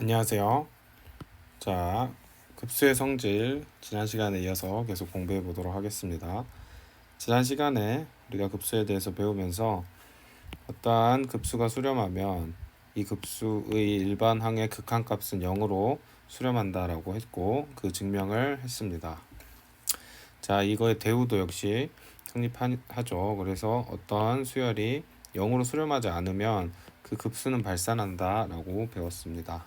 안녕하세요. 자, 급수의 성질 지난 시간에 이어서 계속 공부해 보도록 하겠습니다. 지난 시간에 우리가 급수에 대해서 배우면서 어떠한 급수가 수렴하면 이 급수의 일반 항의 극한값은 0으로 수렴한다라고 했고 그 증명을 했습니다. 자, 이거의 대우도 역시 성립하죠. 그래서 어떠한 수열이 0으로 수렴하지 않으면 그 급수는 발산한다라고 배웠습니다.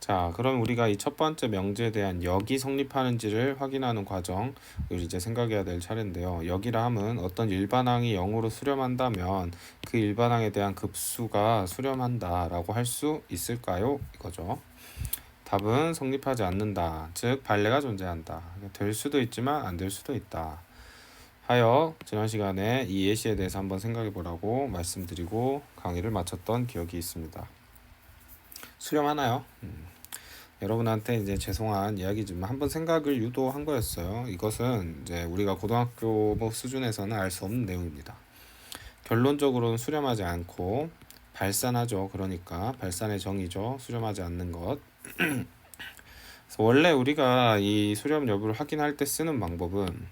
자, 그럼 우리가 이 첫 번째 명제에 대한 역이 성립하는지를 확인하는 과정을 이제 생각해야 될 차례인데요. 역이라 함은 어떤 일반항이 0으로 수렴한다면 그 일반항에 대한 급수가 수렴한다라고 할 수 있을까요? 이거죠. 답은 성립하지 않는다. 즉 발레가 존재한다. 될 수도 있지만 안 될 수도 있다. 하여 지난 시간에 이 예시에 대해서 한번 생각해 보라고 말씀드리고 강의를 마쳤던 기억이 있습니다. 수렴하나요? 음. 여러분한테 이제 죄송한 이야기지만 한번 생각을 유도한 거였어요. 이것은 이제 우리가 고등학교 뭐 수준에서는 알 수 없는 내용입니다. 결론적으로는 수렴하지 않고 발산하죠. 그러니까 발산의 정의죠. 수렴하지 않는 것. 원래 우리가 이 수렴 여부를 확인할 때 쓰는 방법은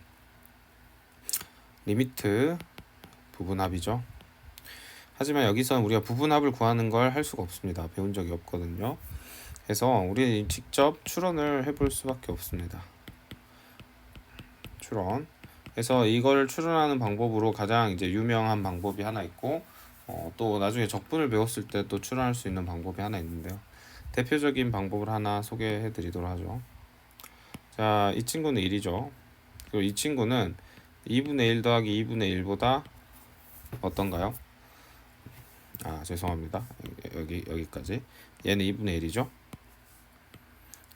리미트 부분합이죠. 하지만 여기서 우리가 부분합을 구하는 걸 할 수가 없습니다. 배운 적이 없거든요. 그래서 우리 직접 추론을 해볼 수밖에 없습니다. 추론. 그래서 이걸 추론하는 방법으로 가장 이제 유명한 방법이 하나 있고 어, 또 나중에 적분을 배웠을 때 또 추론할 수 있는 방법이 하나 있는데요. 대표적인 방법을 하나 소개해 드리도록 하죠. 자, 이 친구는 1이죠. 그리고 이 친구는 2분의 1 더하기 2분의 1보다 어떤가요? 아, 죄송합니다. 여기 여기까지. 얘는 2분의 1이죠.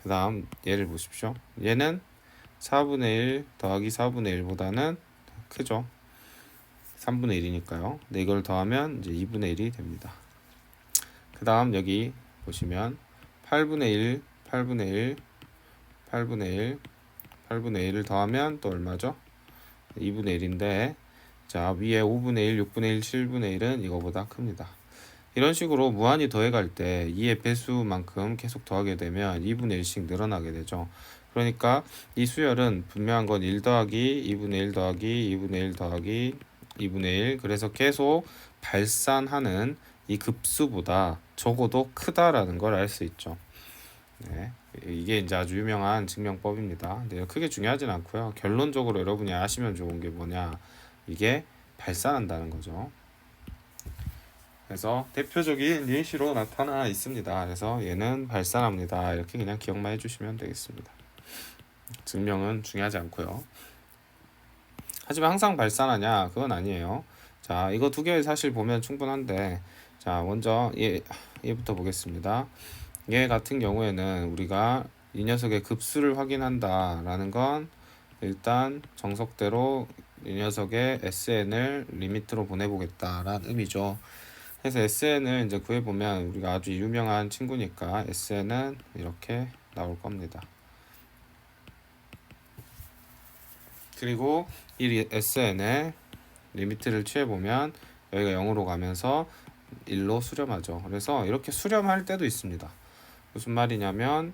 그 다음 얘를 보십시오. 얘는 4분의 1 더하기 4분의 1보다는 크죠. 3분의 1이니까요. 근데 이걸 더하면 이제 2분의 1이 됩니다. 그 다음 여기 보시면 8분의 1, 8분의 1, 8분의 1, 8분의 1을 더하면 또 얼마죠? 2분의 1인데 자 위에 5분의 1, 6분의 1, 7분의 1은 이거보다 큽니다. 이런 식으로 무한히 더해갈 때 2의 배수만큼 계속 더하게 되면 2분의 1씩 늘어나게 되죠. 그러니까 이 수열은 분명한 건 1 더하기 2분의 1 더하기 2분의 1 더하기 2분의 1 그래서 계속 발산하는 이 급수보다 적어도 크다라는 걸 알 수 있죠. 네. 이게 이제 아주 유명한 증명법입니다. 근데 크게 중요하진 않고요. 결론적으로 여러분이 아시면 좋은 게 뭐냐. 이게 발산한다는 거죠. 그래서 대표적인 예시로 나타나 있습니다. 그래서 얘는 발산합니다. 이렇게 그냥 기억만 해주시면 되겠습니다. 증명은 중요하지 않고요. 하지만 항상 발산하냐? 그건 아니에요. 자, 이거 두 개 사실 보면 충분한데, 자, 먼저 얘, 얘부터 보겠습니다. 얘 같은 경우에는 우리가 이 녀석의 급수를 확인한다라는 건 일단 정석대로 이 녀석의 SN을 리미트로 보내보겠다라는 의미죠. 그래서 SN을 이제 구해보면 우리가 아주 유명한 친구니까 SN은 이렇게 나올 겁니다. 그리고 이 SN의 리미트를 취해보면 여기가 0으로 가면서 1로 수렴하죠. 그래서 이렇게 수렴할 때도 있습니다. 무슨 말이냐면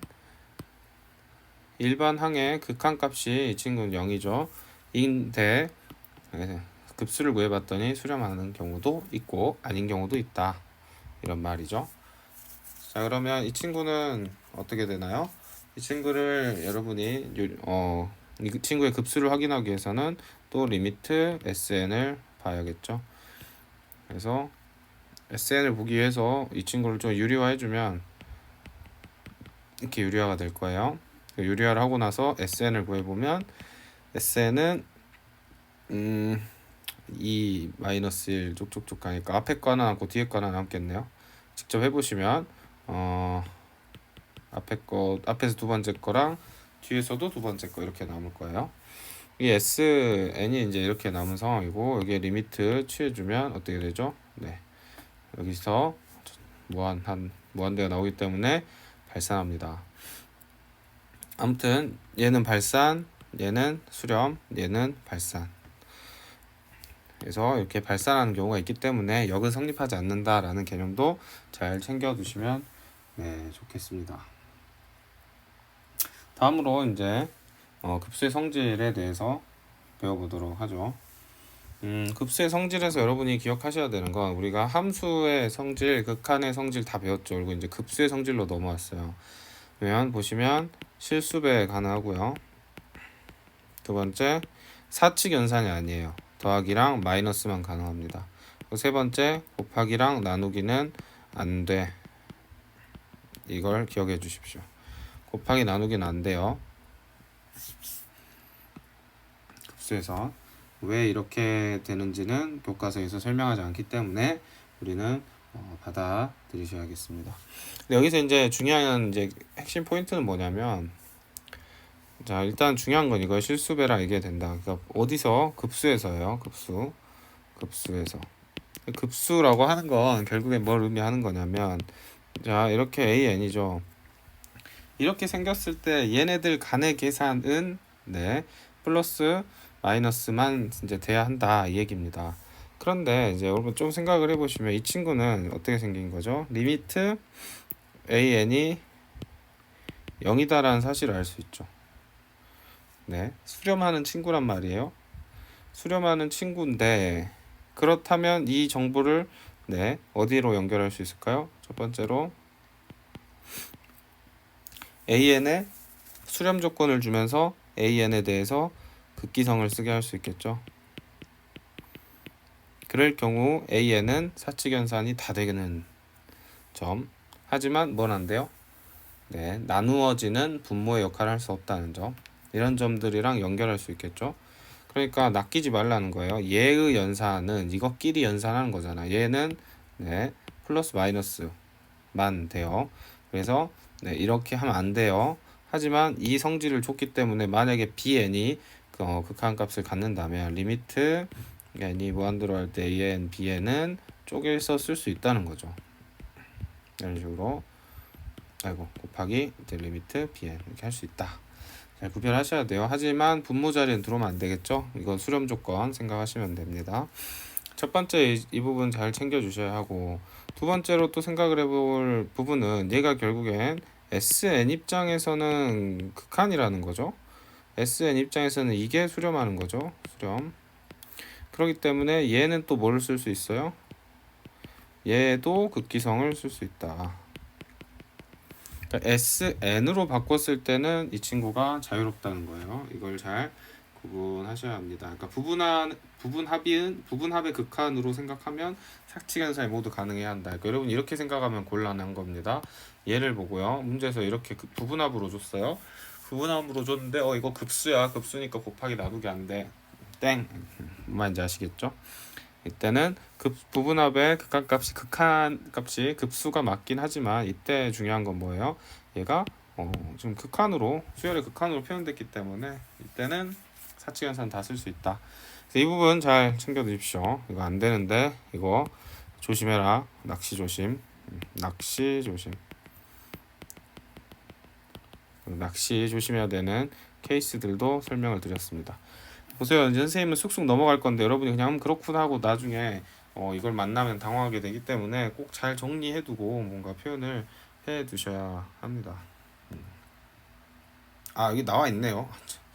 일반 항의 극한값이 이 친구는 0이죠. 인데 급수를 구해봤더니 수렴하는 경우도 있고 아닌 경우도 있다. 이런 말이죠. 자 그러면 이 친구는 어떻게 되나요? 이 친구를 여러분이 어, 이 친구의 급수를 확인하기 위해서는 또 리미트 SN을 봐야겠죠. 그래서 SN을 보기 위해서 이 친구를 좀 유리화 해주면 이렇게 유리화가 될 거예요. 그 유리화를 하고 나서 SN을 구해보면 SN은 음, 2 마이너스 1 쪽쪽쪽 가니까 앞에 거 하나 남고 뒤에 거 하나 남겠네요. 직접 해보시면 어, 앞에 거 앞에서 두 번째 거랑 뒤에서도 두 번째 거 이렇게 남을 거예요. 이 SN이 이제 이렇게 남은 상황이고 여기에 리미트 취해주면 어떻게 되죠? 네 여기서 무한 한 무한대가 나오기 때문에 발산합니다. 아무튼 얘는 발산, 얘는 수렴, 얘는 발산. 그래서 이렇게 발산하는 경우가 있기 때문에 역은 성립하지 않는다라는 개념도 잘 챙겨 두시면 네, 좋겠습니다. 다음으로 이제 어, 급수의 성질에 대해서 배워보도록 하죠. 음, 급수의 성질에서 여러분이 기억하셔야 되는 건 우리가 함수의 성질, 극한의 성질 다 배웠죠. 그리고 이제 급수의 성질로 넘어왔어요. 그러면 보시면 실수배 가능하고요. 두 번째 사칙 연산이 아니에요. 더하기랑 마이너스만 가능합니다. 세 번째 곱하기랑 나누기는 안 돼. 이걸 기억해 주십시오. 곱하기 나누기는 안 돼요. 급수에서 왜 이렇게 되는지는 교과서에서 설명하지 않기 때문에 우리는 어, 받아들이셔야겠습니다. 근데 여기서 이제 중요한 이제 핵심 포인트는 뭐냐면 자 일단 중요한 건 이거 실수배라 이게 된다. 그러니까 어디서 급수에서요. 급수 급수에서 급수라고 하는 건 결국에 뭘 의미하는 거냐면 자 이렇게 AN이죠. 이렇게 생겼을 때 얘네들 간의 계산은 네 플러스 마이너스만 이제 돼야 한다 이 얘기입니다. 그런데 이제 여러분 좀 생각을 해보시면 이 친구는 어떻게 생긴 거죠? 리미트 AN이 0이다라는 사실을 알 수 있죠. 네, 수렴하는 친구란 말이에요. 수렴하는 친구인데 그렇다면 이 정보를 네 어디로 연결할 수 있을까요? 첫 번째로 AN의 수렴 조건을 주면서 AN에 대해서 극기성을 쓰게 할 수 있겠죠. 그럴 경우 AN은 사칙연산이 다 되는 점. 하지만 뭘안 돼요? 네, 나누어지는 분모의 역할을 할 수 없다는 점. 이런 점들이랑 연결할 수 있겠죠. 그러니까 낚이지 말라는 거예요. 얘의 연산은 이것끼리 연산하는 거잖아. 얘는 네, 플러스 마이너스만 돼요. 그래서 네, 이렇게 하면 안 돼요. 하지만 이 성질을 줬기 때문에 만약에 bn이 그, 어, 극한값을 갖는다면 리미트 n이 무한대로 할 때 an, bn은 쪼개서 쓸 수 있다는 거죠. 이런 식으로 아이고 곱하기 이제 리미트 bn 이렇게 할 수 있다. 잘 구별하셔야 돼요. 하지만 분모 자리는 들어오면 안 되겠죠. 이건 수렴 조건 생각하시면 됩니다. 첫 번째 이, 이 부분 잘 챙겨 주셔야 하고 두 번째로 또 생각을 해볼 부분은 얘가 결국엔 SN 입장에서는 극한이라는 거죠. SN 입장에서는 이게 수렴하는 거죠. 수렴. 그렇기 때문에 얘는 또 뭘 쓸 수 있어요? 얘도 극기성을 쓸 수 있다. 그러니까 SN으로 바꿨을 때는 이 친구가 자유롭다는 거예요. 이걸 잘 구분하셔야 합니다. 그러니까 부분한 부분 합의는 부분 합의 극한으로 생각하면 삭치간사이 모두 가능해야 한다. 그러니까 여러분 이렇게 생각하면 곤란한 겁니다. 예를 보고요. 문제에서 이렇게 그 부분 합으로 줬어요. 부분 합으로 줬는데 어 이거 급수야. 급수니까 곱하기 나누기 안 돼. 땡. 뭔 말인지 아시겠죠? 이때는 급 부분합의 극한값이 극한값이 급수가 맞긴 하지만 이때 중요한 건 뭐예요? 얘가 어, 지금 극한으로 수열의 극한으로 표현됐기 때문에 이때는 사칙연산 다 쓸 수 있다. 그래서 이 부분 잘 챙겨 두십시오. 이거 안 되는데 이거 조심해라. 낚시 조심. 음, 낚시 조심. 낚시 조심해야 되는 케이스들도 설명을 드렸습니다. 보세요. 이제 선생님은 쑥쑥 넘어갈 건데 여러분이 그냥 음, 그렇구나 하고 나중에 어, 이걸 만나면 당황하게 되기 때문에 꼭 잘 정리해두고 뭔가 표현을 해 두셔야 합니다. 음. 아 여기 나와 있네요.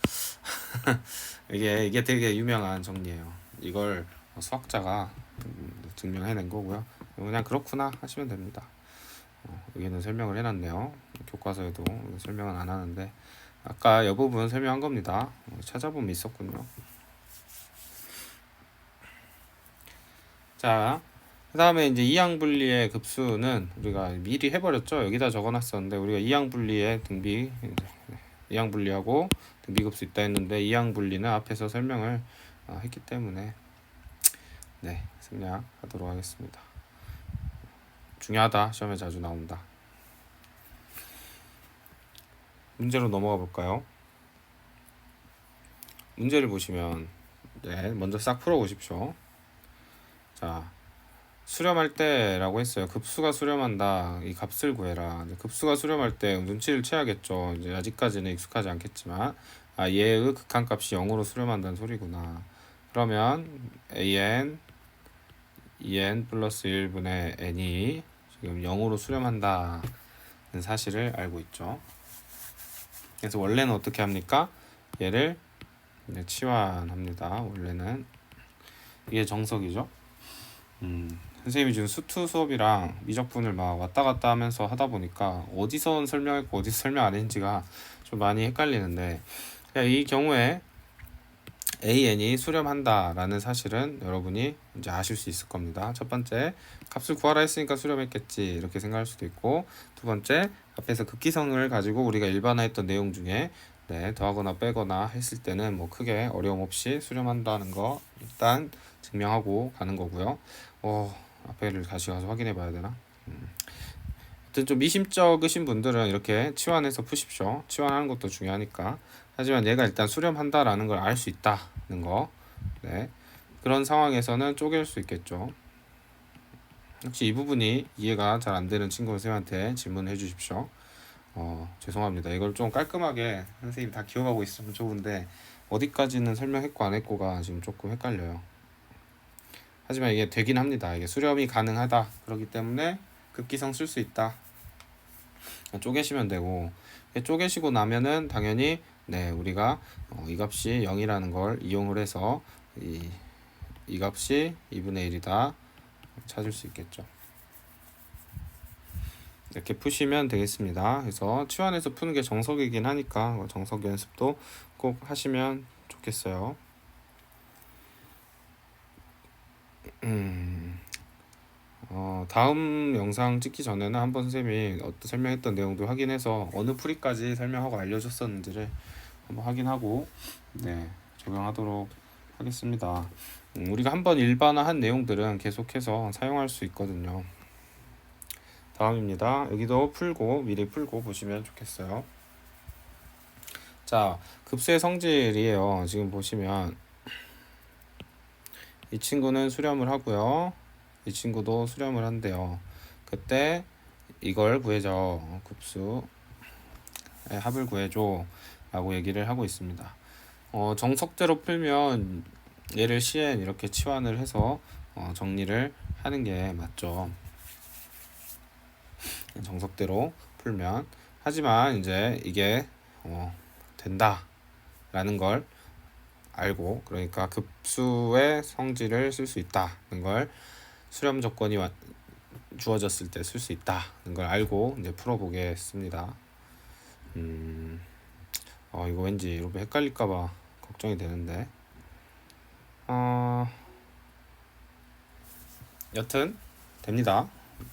이게 이게 되게 유명한 정리예요. 이걸 수학자가 음, 증명해낸 거고요. 그냥 그렇구나 하시면 됩니다. 어, 여기는 설명을 해놨네요. 교과서에도 설명은 안 하는데 아까 이 부분 설명한 겁니다. 어, 찾아보면 있었군요. 자, 그 다음에 이제 이항분리의 급수는 우리가 미리 해버렸죠. 여기다 적어놨었는데 우리가 이항분리의 등비 이항분리하고 등비급수 있다 했는데 이항분리는 앞에서 설명을 어, 했기 때문에 네 생략하도록 하겠습니다. 중요하다 시험에 자주 나온다. 문제로 넘어가 볼까요? 문제를 보시면 네, 먼저 싹 풀어 보십시오. 자, 수렴할 때라고 했어요. 급수가 수렴한다. 이 값을 구해라. 급수가 수렴할 때 눈치를 채야겠죠. 이제 아직까지는 익숙하지 않겠지만 아, 얘의 극한값이 0으로 수렴한다는 소리구나. 그러면 an 2n 플러스 1분의 n이 지금 0으로 수렴한다. 사실을 알고 있죠. 그래서 원래는 어떻게 합니까? 얘를 치환합니다. 원래는 이게 정석이죠. 음, 선생님이 지금 수투 수업이랑 미적분을 막 왔다 갔다 하면서 하다 보니까 어디서 설명했고 어디서 설명 안 했는지가 좀 많이 헷갈리는데 이 경우에 AN이 수렴한다라는 사실은 여러분이 이제 아실 수 있을 겁니다. 첫 번째, 값을 구하라 했으니까 수렴했겠지 이렇게 생각할 수도 있고 두 번째, 앞에서 극기성을 가지고 우리가 일반화했던 내용 중에 네, 더하거나 빼거나 했을 때는 뭐 크게 어려움 없이 수렴한다는 거 일단 증명하고 가는 거고요. 어, 앞에를 다시 가서 확인해 봐야 되나? 음. 하여튼 좀 미심쩍으신 분들은 이렇게 치환해서 푸십시오. 치환하는 것도 중요하니까. 하지만 얘가 일단 수렴한다라는 걸 알 수 있다는 거. 네. 그런 상황에서는 쪼갤 수 있겠죠. 혹시 이 부분이 이해가 잘 안 되는 친구 선생님한테 질문해 주십시오. 어, 죄송합니다. 이걸 좀 깔끔하게 선생님이 다 기억하고 있으면 좋은데 어디까지는 설명했고 안 했고가 지금 조금 헷갈려요. 하지만 이게 되긴 합니다. 이게 수렴이 가능하다. 그렇기 때문에 급기성 쓸 수 있다. 쪼개시면 되고 쪼개시고 나면은 당연히 네 우리가 어, 이 값이 0이라는 걸 이용을 해서 이, 이 값이 2분의 1이다 찾을 수 있겠죠. 이렇게 푸시면 되겠습니다. 그래서 치환해서 푸는 게 정석이긴 하니까 뭐 정석 연습도 꼭 하시면 좋겠어요. 음, 어, 다음 영상 찍기 전에는 한번 선생님이 어떤 설명했던 내용도 확인해서 어느 풀이까지 설명하고 알려줬었는지를 한번 확인하고 네 적용하도록 하겠습니다. 음, 우리가 한번 일반화한 내용들은 계속해서 사용할 수 있거든요. 다음입니다. 여기도 풀고 미리 풀고 보시면 좋겠어요. 자, 급수의 성질이에요. 지금 보시면 이 친구는 수렴을 하고요. 이 친구도 수렴을 한대요. 그때 이걸 구해줘. 급수 합을 구해줘. 라고 얘기를 하고 있습니다. 어, 정석대로 풀면 얘를 CN 이렇게 치환을 해서 어, 정리를 하는 게 맞죠. 정석대로 풀면 하지만 이제 이게 어, 된다라는 걸 알고 그러니까 급수의 성질을 쓸 수 있다는 걸 수렴 조건이 와, 주어졌을 때 쓸 수 있다는 걸 알고 이제 풀어보겠습니다. 음, 어 이거 왠지 여러분 헷갈릴까봐 걱정이 되는데 어, 여튼 됩니다.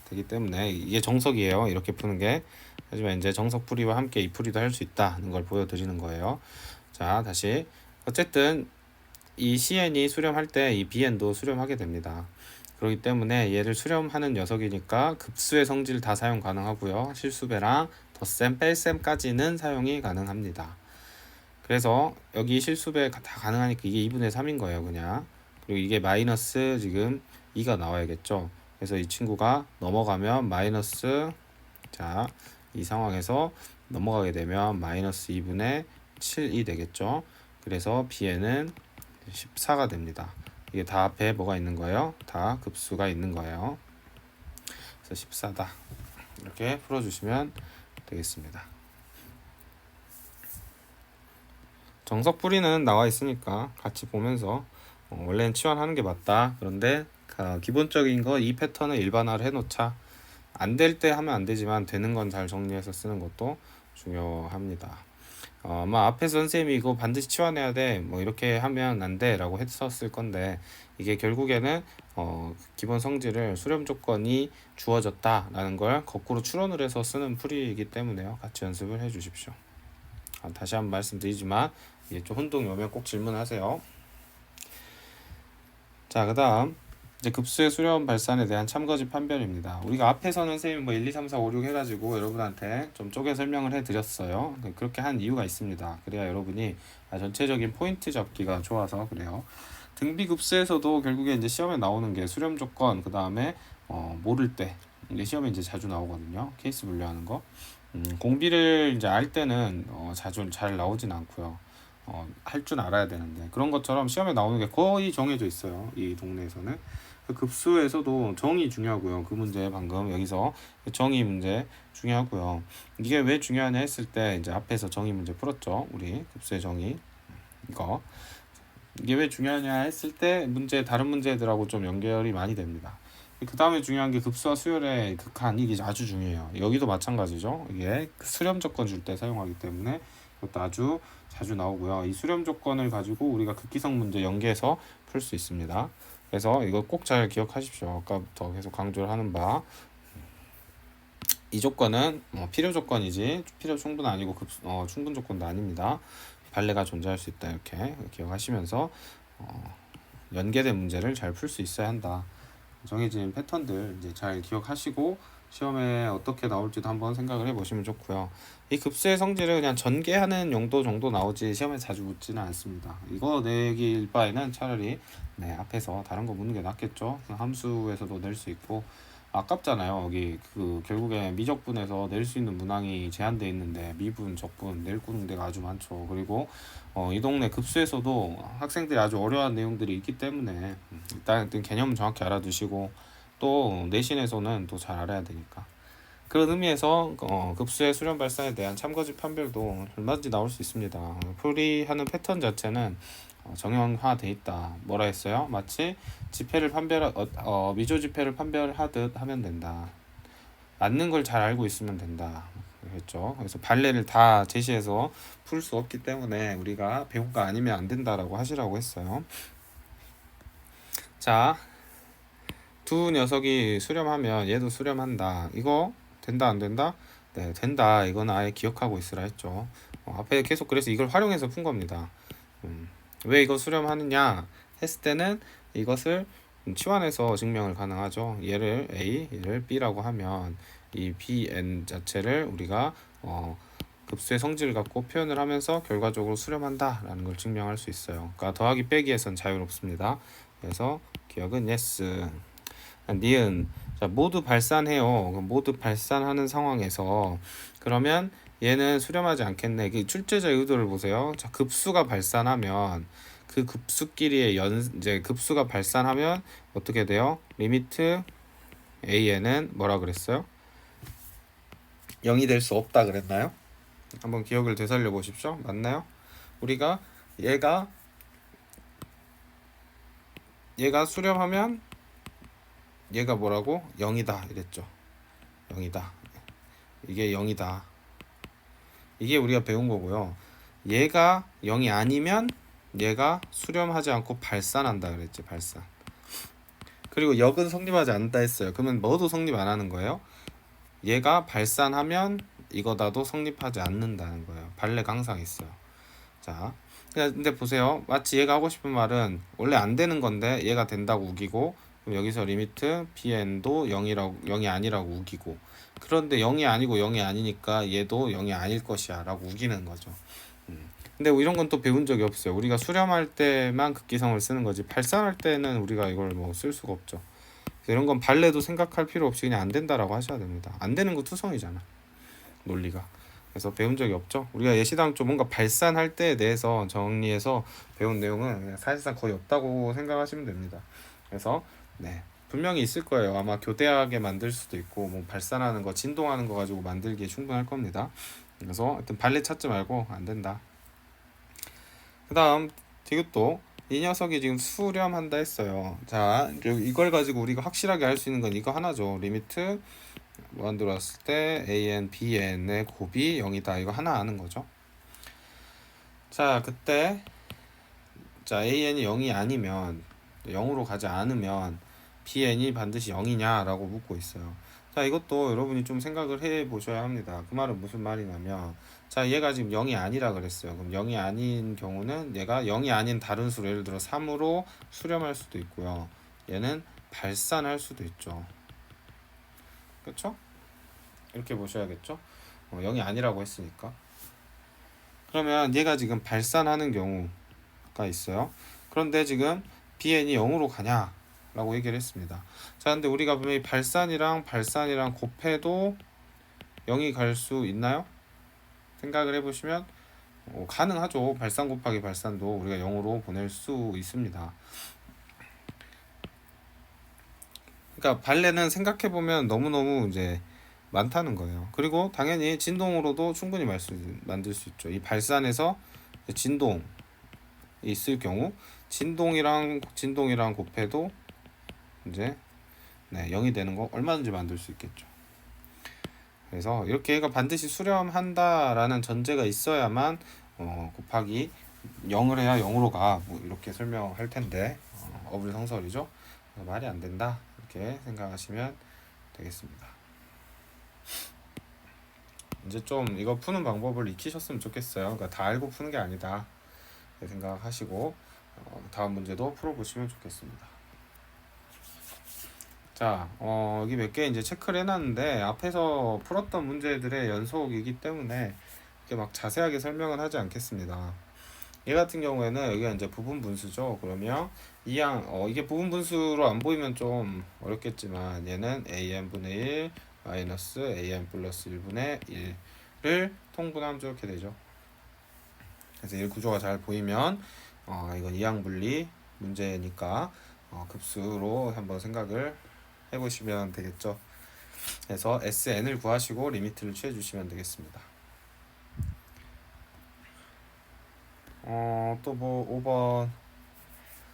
되기 때문에 이게 정석이에요. 이렇게 푸는 게 하지만 이제 정석 풀이와 함께 이 풀이도 할 수 있다는 걸 보여드리는 거예요. 자 다시 어쨌든 이 CN이 수렴할 때 이 BN도 수렴하게 됩니다. 그렇기 때문에 얘를 수렴하는 녀석이니까 급수의 성질 다 사용 가능하고요. 실수배랑 덧셈, 뺄셈까지는 사용이 가능합니다. 그래서 여기 실수배 다 가능하니까 이게 2분의 3인 거예요, 그냥. 그리고 이게 마이너스 지금 2가 나와야겠죠. 그래서 이 친구가 넘어가면 마이너스 자, 이 상황에서 넘어가게 되면 마이너스 2분의 7이 되겠죠. 그래서 b에는 14가 됩니다. 이게 다 앞에 뭐가 있는 거예요? 다 급수가 있는 거예요. 그래서 14다. 이렇게 풀어주시면 되겠습니다. 정석 뿌리는 나와 있으니까 같이 보면서 어, 원래는 치환하는 게 맞다. 그런데 어, 기본적인 거 이 패턴을 일반화를 해놓자. 안 될 때 하면 안 되지만 되는 건 잘 정리해서 쓰는 것도 중요합니다. 어, 아마 앞에서 선생님이 이거 반드시 치환해야 돼. 뭐 이렇게 하면 안 돼. 라고 했었을 건데 이게 결국에는 어, 기본 성질을 수렴 조건이 주어졌다. 라는 걸 거꾸로 추론을 해서 쓰는 풀이이기 때문에요. 같이 연습을 해 주십시오. 아, 다시 한번 말씀드리지만 이게 좀 혼동이 오면 꼭 질문하세요. 자, 그 다음 이제 급수의 수렴 발산에 대한 참거지 판별입니다. 우리가 앞에서는 선생님 뭐 1, 2, 3, 4, 5, 6 해가지고 여러분한테 좀 쪼개 설명을 해드렸어요. 그렇게 한 이유가 있습니다. 그래야 여러분이 전체적인 포인트 잡기가 좋아서 그래요. 등비 급수에서도 결국에 이제 시험에 나오는 게 수렴 조건, 그 다음에 어, 모를 때 이게 시험에 이제 자주 나오거든요. 케이스 분류하는 거. 음, 공비를 이제 알 때는 어, 자주 잘 나오진 않고요. 어, 할 줄 알아야 되는데 그런 것처럼 시험에 나오는 게 거의 정해져 있어요. 이 동네에서는. 급수에서도 정이 중요하고요. 그 문제 방금 여기서 정의 문제 중요하고요. 이게 왜 중요하냐 했을 때 이제 앞에서 정의 문제 풀었죠. 우리 급수의 정의 이거 이게 왜 중요하냐 했을 때 문제 다른 문제들하고 좀 연결이 많이 됩니다. 그 다음에 중요한 게 급수와 수열의 극한 이게 아주 중요해요. 여기도 마찬가지죠. 이게 수렴 조건 줄 때 사용하기 때문에 이것도 아주 자주 나오고요. 이 수렴 조건을 가지고 우리가 극기성 문제 연계해서 풀 수 있습니다. 그래서 이거 꼭 잘 기억하십시오. 아까부터 계속 강조를 하는 바. 이 조건은 뭐 필요 조건이지 필요 충분 아니고 급, 어, 충분 조건도 아닙니다. 발레가 존재할 수 있다 이렇게 기억하시면서 어, 연계된 문제를 잘 풀 수 있어야 한다. 정해진 패턴들 이제 잘 기억하시고 시험에 어떻게 나올지도 한번 생각을 해보시면 좋고요. 이 급수의 성질을 그냥 전개하는 용도 정도 나오지 시험에 자주 묻지는 않습니다. 이거 내기일 바에는 차라리 네, 앞에서 다른 거 묻는 게 낫겠죠. 함수에서도 낼 수 있고 아깝잖아요. 여기 그 결국에 미적분에서 낼 수 있는 문항이 제한돼 있는데 미분, 적분 낼 군데가 아주 많죠. 그리고 어, 이 동네 급수에서도 학생들이 아주 어려운 내용들이 있기 때문에 일단, 일단 개념 정확히 알아두시고 또 내신에서는 또 잘 알아야 되니까. 그런 의미에서 어, 급수의 수렴 발산에 대한 참거짓 판별도 얼마든지 나올 수 있습니다. 풀이하는 패턴 자체는 어, 정형화돼 있다. 뭐라 했어요? 마치 지폐를 판별 어, 어, 미조 지폐를 판별하듯 하면 된다. 맞는 걸 잘 알고 있으면 된다. 그랬죠. 그래서 발레를 다 제시해서 풀 수 없기 때문에 우리가 거 아니면 안 된다라고 하시라고 했어요. 자, 두 녀석이 수렴하면 얘도 수렴한다. 이거 된다 안 된다? 네, 된다. 이건 아예 기억하고 있으라 했죠. 어, 앞에 계속 그래서 이걸 활용해서 푼 겁니다. 음, 왜 이거 수렴하느냐 했을 때는 이것을 치환해서 증명을 가능하죠. 얘를 A, 얘를 B라고 하면 이 BN 자체를 우리가 어, 급수의 성질을 갖고 표현을 하면서 결과적으로 수렴한다라는 걸 증명할 수 있어요. 그러니까 더하기 빼기에선 자유롭습니다. 그래서 기억은 yes. 니은 자 모두 발산해요. 모두 발산하는 상황에서 그러면 얘는 수렴하지 않겠네. 그 출제자 의도를 보세요. 자 급수가 발산하면 그 급수끼리의 연 이제 급수가 발산하면 어떻게 돼요? 리미트 a는 뭐라 그랬어요? 0이 될 수 없다 그랬나요? 한번 기억을 되살려 보십시오. 맞나요? 우리가 얘가 얘가 수렴하면 얘가 뭐라고? 0이다 이랬죠. 0이다. 이게 0이다. 이게 우리가 배운 거고요. 얘가 0이 아니면 얘가 수렴하지 않고 발산한다 그랬지 발산. 그리고 역은 성립하지 않는다 했어요. 그러면 뭐도 성립 안 하는 거예요? 얘가 발산하면 이거다도 성립하지 않는다는 거예요. 발레가 항상 있어요. 자, 근데 보세요. 마치 얘가 하고 싶은 말은 원래 안 되는 건데 얘가 된다고 우기고 그럼 여기서 리미트 bn도 0이라고 0이 아니라고 우기고 그런데 0이 아니고 0이 아니니까 얘도 0이 아닐 것이야 라고 우기는 거죠. 음. 근데 이런 건 또 배운 적이 없어요. 우리가 수렴할 때만 극기성을 쓰는 거지 발산할 때는 우리가 이걸 뭐 쓸 수가 없죠. 이런 건 발레도 생각할 필요 없이 그냥 안 된다라고 하셔야 됩니다. 안 되는 거 투성이잖아. 논리가. 그래서 배운 적이 없죠. 우리가 예시당 좀 뭔가 발산할 때에 대해서 정리해서 배운 내용은 사실상 거의 없다고 생각하시면 됩니다. 그래서 네 분명히 있을 거예요. 아마 교대하게 만들 수도 있고 뭐 발산하는 거, 진동하는 거 가지고 만들기에 충분할 겁니다. 그래서 하여튼 발레 찾지 말고 안 된다. 그다음 디귿도 이 녀석이 지금 수렴한다 했어요. 자, 이걸 가지고 우리가 확실하게 할 수 있는 건 이거 하나죠. 리미트 들어왔을 때 an, bn의 곱이 0이다. 이거 하나 아는 거죠. 자, 그때 자, an이 0이 아니면 0으로 가지 않으면 bn이 반드시 0이냐라고 묻고 있어요. 자, 이것도 여러분이 좀 생각을 해 보셔야 합니다. 그 말은 무슨 말이냐면 자, 얘가 지금 0이 아니라 그랬어요. 그럼 0이 아닌 경우는 얘가 0이 아닌 다른 수로 예를 들어 3으로 수렴할 수도 있고요. 얘는 발산할 수도 있죠. 그렇죠? 이렇게 보셔야겠죠? 어, 0이 아니라고 했으니까. 그러면 얘가 지금 발산하는 경우가 있어요. 그런데 지금 bn이 0으로 가냐? 라고 얘기를 했습니다. 자, 근데 우리가 보면 발산이랑 발산이랑 곱해도 0이 갈 수 있나요? 생각을 해보시면 어, 가능하죠. 발산 곱하기 발산도 우리가 0으로 보낼 수 있습니다. 그러니까 발레는 생각해 보면 너무 너무 이제 많다는 거예요. 그리고 당연히 진동으로도 충분히 만들 수 있죠. 이 발산에서 진동이 있을 경우 진동이랑 진동이랑 곱해도 이제 네, 0이 되는 거 얼마든지 만들 수 있겠죠. 그래서 이렇게 얘가 반드시 수렴한다라는 전제가 있어야만 어, 곱하기 0을 해야 0으로 가. 뭐 이렇게 설명할 텐데 어, 어불 성설이죠. 그래서 말이 안 된다. 이렇게 생각하시면 되겠습니다. 이제 좀 이거 푸는 방법을 익히셨으면 좋겠어요. 그러니까 다 알고 푸는 게 아니다. 이렇게 생각하시고 어, 다음 문제도 풀어보시면 좋겠습니다. 자, 어, 여기 몇 개 이제 체크를 해놨는데 앞에서 풀었던 문제들의 연속이기 때문에 이렇게 막 자세하게 설명은 하지 않겠습니다. 얘 같은 경우에는 여기가 이제 부분 분수죠. 그러면 이양 어, 이게 부분 분수로 안 보이면 좀 어렵겠지만 얘는 an 분의 1 마이너스 an 플러스 1분의 1을 통분하면 이렇게 되죠. 그래서 이 구조가 잘 보이면 어, 이건 이양 분리 문제니까 어, 급수로 한번 생각을 해보시면 되겠죠. 그래서 SN을 구하시고 리미트를 취해 주시면 되겠습니다. 어, 또 뭐 5번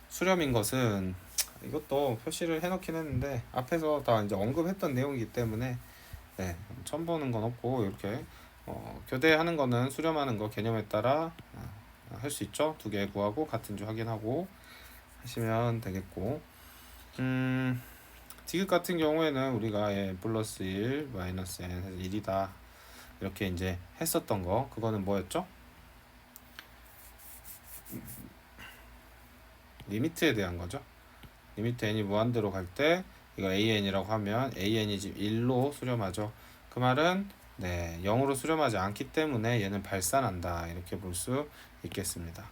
수렴인 것은 이것도 표시를 해놓긴 했는데 앞에서 다 이제 언급했던 내용이기 때문에 네, 처음 보는 건 없고 이렇게 어, 교대하는 거는 수렴하는 거 개념에 따라 어, 할수 있죠. 두 개 구하고 같은 주 확인하고 하시면 되겠고 음, 디귿 같은 경우에는 우리가 n 플러스 1 마이너스 n 해서 1이다 이렇게 이제 했었던 거 그거는 뭐였죠? 리미트에 대한 거죠. 리미트 n이 무한대로 갈 때 이거 an이라고 하면 an이 지금 1로 수렴하죠. 그 말은 네 0으로 수렴하지 않기 때문에 얘는 발산한다 이렇게 볼 수 있겠습니다.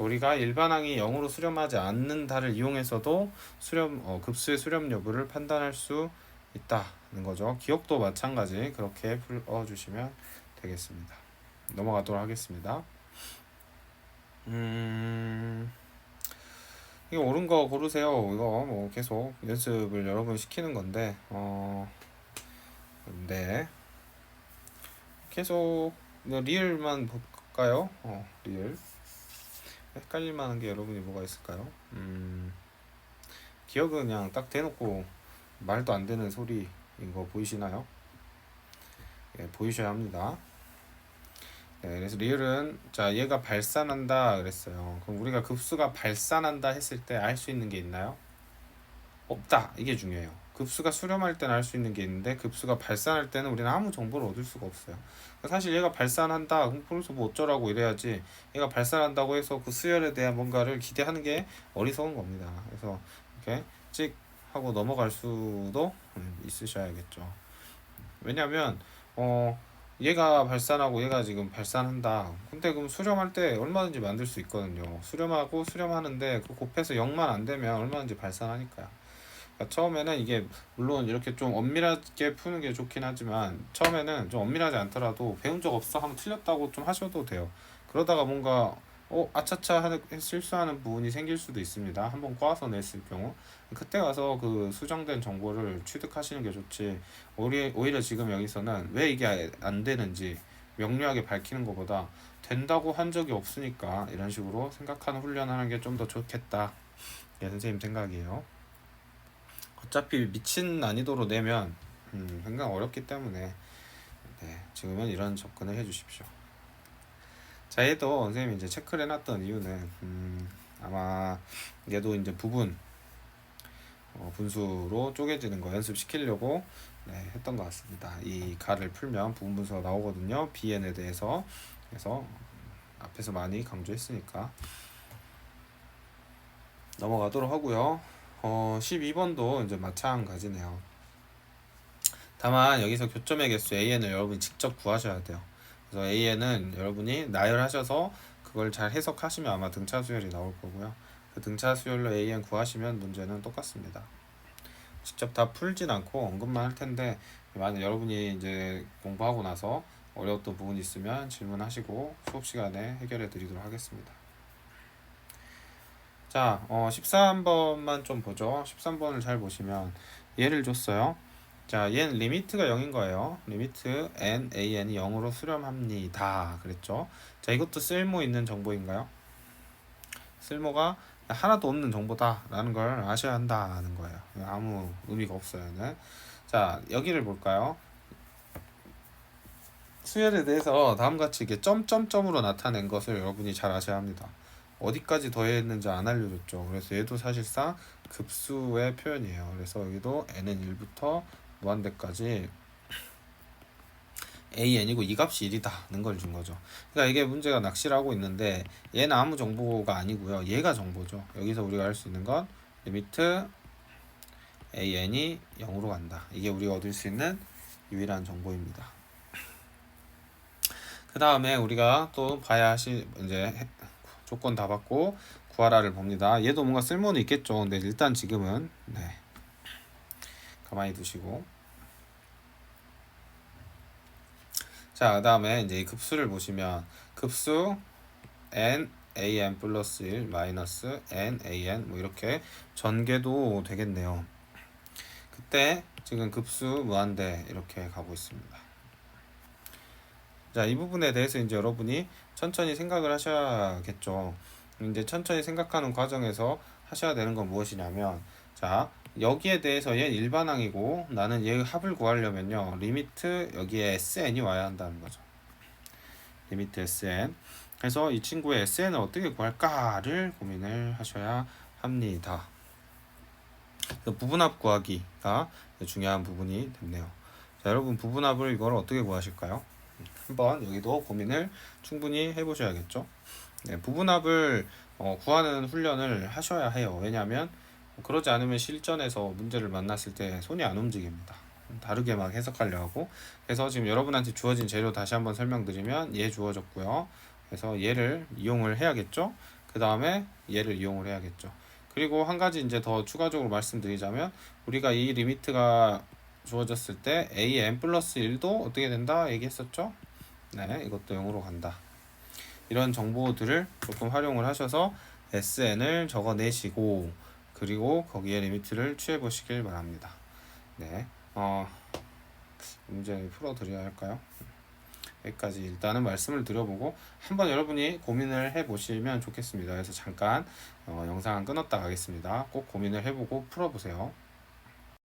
우리가 일반항이 0으로 수렴하지 않는다를 이용해서도 수렴 어, 급수의 수렴 여부를 판단할 수 있다는 거죠. 기억도 마찬가지 그렇게 풀어 주시면 되겠습니다. 넘어가도록 하겠습니다. 음, 이거 옳은 거 고르세요. 이거 뭐 계속 연습을 여러 번 시키는 건데, 어, 네. 계속 뭐 리을만 볼까요? 어, 리을. 헷갈릴 만한 게 여러분이 뭐가 있을까요? 음, 기억은 그냥 딱 대놓고 말도 안 되는 소리인 거 보이시나요? 예, 보이셔야 합니다. 네, 그래서 리을은 자 얘가 발산한다 그랬어요. 그럼 우리가 급수가 발산한다 했을 때 알 수 있는 게 있나요? 없다. 이게 중요해요. 급수가 수렴할 때는 알 수 있는 게 있는데 급수가 발산할 때는 우리는 아무 정보를 얻을 수가 없어요. 사실 얘가 발산한다. 그래서 뭐 어쩌라고 이래야지. 얘가 발산한다고 해서 그 수열에 대한 뭔가를 기대하는 게 어리석은 겁니다. 그래서 이렇게 찍 하고 넘어갈 수도 음, 있으셔야겠죠. 왜냐하면 어 얘가 발산하고 얘가 지금 발산한다. 근데 그럼 수렴할 때 얼마든지 만들 수 있거든요. 수렴하고 수렴하는데 그 곱해서 0만 안 되면 얼마든지 발산하니까요. 그러니까 처음에는 이게 물론 이렇게 좀 엄밀하게 푸는 게 좋긴 하지만 처음에는 좀 엄밀하지 않더라도 배운 적 없어 하면 틀렸다고 좀 하셔도 돼요. 그러다가 뭔가 어 아차차 하는 실수하는 부분이 생길 수도 있습니다. 한번 꼬아서 냈을 경우 그때 가서 그 수정된 정보를 취득하시는 게 좋지. 오히려 지금 여기서는 왜 이게 안 되는지 명료하게 밝히는 것보다 된다고 한 적이 없으니까 이런 식으로 생각하는 훈련하는 게 좀 더 좋겠다. 예, 선생님 생각이에요. 어차피 미친 난이도로 내면 음, 굉장히 어렵기 때문에 네, 지금은 이런 접근을 해주십시오. 자, 얘도 선생님이 이제 체크를 해놨던 이유는 음, 아마 얘도 이제 부분 어, 분수로 쪼개지는 거 연습시키려고 네, 했던 것 같습니다. 이 가를 풀면 부분 분수가 나오거든요. bn에 대해서 그래서 앞에서 많이 강조했으니까 넘어가도록 하고요. 어, 12번도 이제 마찬가지네요. 다만 여기서 교점의 개수 an을 여러분이 직접 구하셔야 돼요. 그래서 an은 여러분이 나열하셔서 그걸 잘 해석하시면 아마 등차 수열이 나올 거고요. 그 등차 수열로 an 구하시면 문제는 똑같습니다. 직접 다 풀진 않고 언급만 할 텐데 만약 여러분이 이제 공부하고 나서 어려웠던 부분이 있으면 질문하시고 수업 시간에 해결해 드리도록 하겠습니다. 자, 어, 13번만 좀 보죠. 13번을 잘 보시면 얘를 줬어요. 자, 얘는 리미트가 0인 거예요. 리미트 n a n이 0으로 수렴합니다. 그랬죠. 자, 이것도 쓸모 있는 정보인가요? 쓸모가 하나도 없는 정보다라는 걸 아셔야 한다는 거예요. 아무 의미가 없어요. 는 자, 여기를 볼까요? 수열에 대해서 다음과 같이 이게 점점점으로 나타낸 것을 여러분이 잘 아셔야 합니다. 어디까지 더했는지 안 알려줬죠. 그래서 얘도 사실상 급수의 표현이에요. 그래서 여기도 n은 1부터 무한대까지 an이고 이 값이 1이다는 걸 준 거죠. 그러니까 이게 문제가 낚시를 하고 있는데 얘는 아무 정보가 아니고요. 얘가 정보죠. 여기서 우리가 할 수 있는 건 리미트 an이 0으로 간다. 이게 우리가 얻을 수 있는 유일한 정보입니다. 그 다음에 우리가 또 봐야 하실 이제 조건 다 받고 구하라를 봅니다. 얘도 뭔가 쓸모는 있겠죠. 근데 일단 지금은 네 가만히 두시고 자, 그 다음에 이제 이 급수를 보시면 급수 n a n 플러스 1 마이너스 n a n 뭐 이렇게 전개도 되겠네요. 그때 지금 급수 무한대 이렇게 가고 있습니다. 자, 이 부분에 대해서 이제 여러분이 천천히 생각을 하셔야겠죠. 이제 천천히 생각하는 과정에서 하셔야 되는 건 무엇이냐면, 자, 여기에 대해서 얘 일반항이고 나는 얘 합을 구하려면요. 리미트 여기에 sn이 와야 한다는 거죠. 리미트 sn. 그래서 이 친구의 sn을 어떻게 구할까를 고민을 하셔야 합니다. 그래서 부분합 구하기가 중요한 부분이 됐네요. 자, 여러분 부분합을 이걸 어떻게 구하실까요? 한번 여기도 고민을 충분히 해보셔야겠죠. 네, 부분합을 어, 구하는 훈련을 하셔야 해요. 왜냐하면 그러지 않으면 실전에서 문제를 만났을 때 손이 안 움직입니다. 다르게 막 해석하려 하고 그래서 지금 여러분한테 주어진 재료 다시 한번 설명드리면 얘 주어졌고요. 그래서 얘를 이용을 해야겠죠. 그 다음에 얘를 이용을 해야겠죠. 그리고 한 가지 이제 더 추가적으로 말씀드리자면 우리가 이 리미트가 주어졌을 때 a n 플러스 1도 어떻게 된다 얘기했었죠. 네, 이것도 0으로 간다. 이런 정보들을 조금 활용을 하셔서 sn을 적어내시고 그리고 거기에 리미트를 취해 보시길 바랍니다. 네, 어, 문제 풀어드려야 할까요? 여기까지 일단은 말씀을 드려보고 한번 여러분이 고민을 해보시면 좋겠습니다. 그래서 잠깐 어, 영상 끊었다 가겠습니다. 꼭 고민을 해보고 풀어보세요.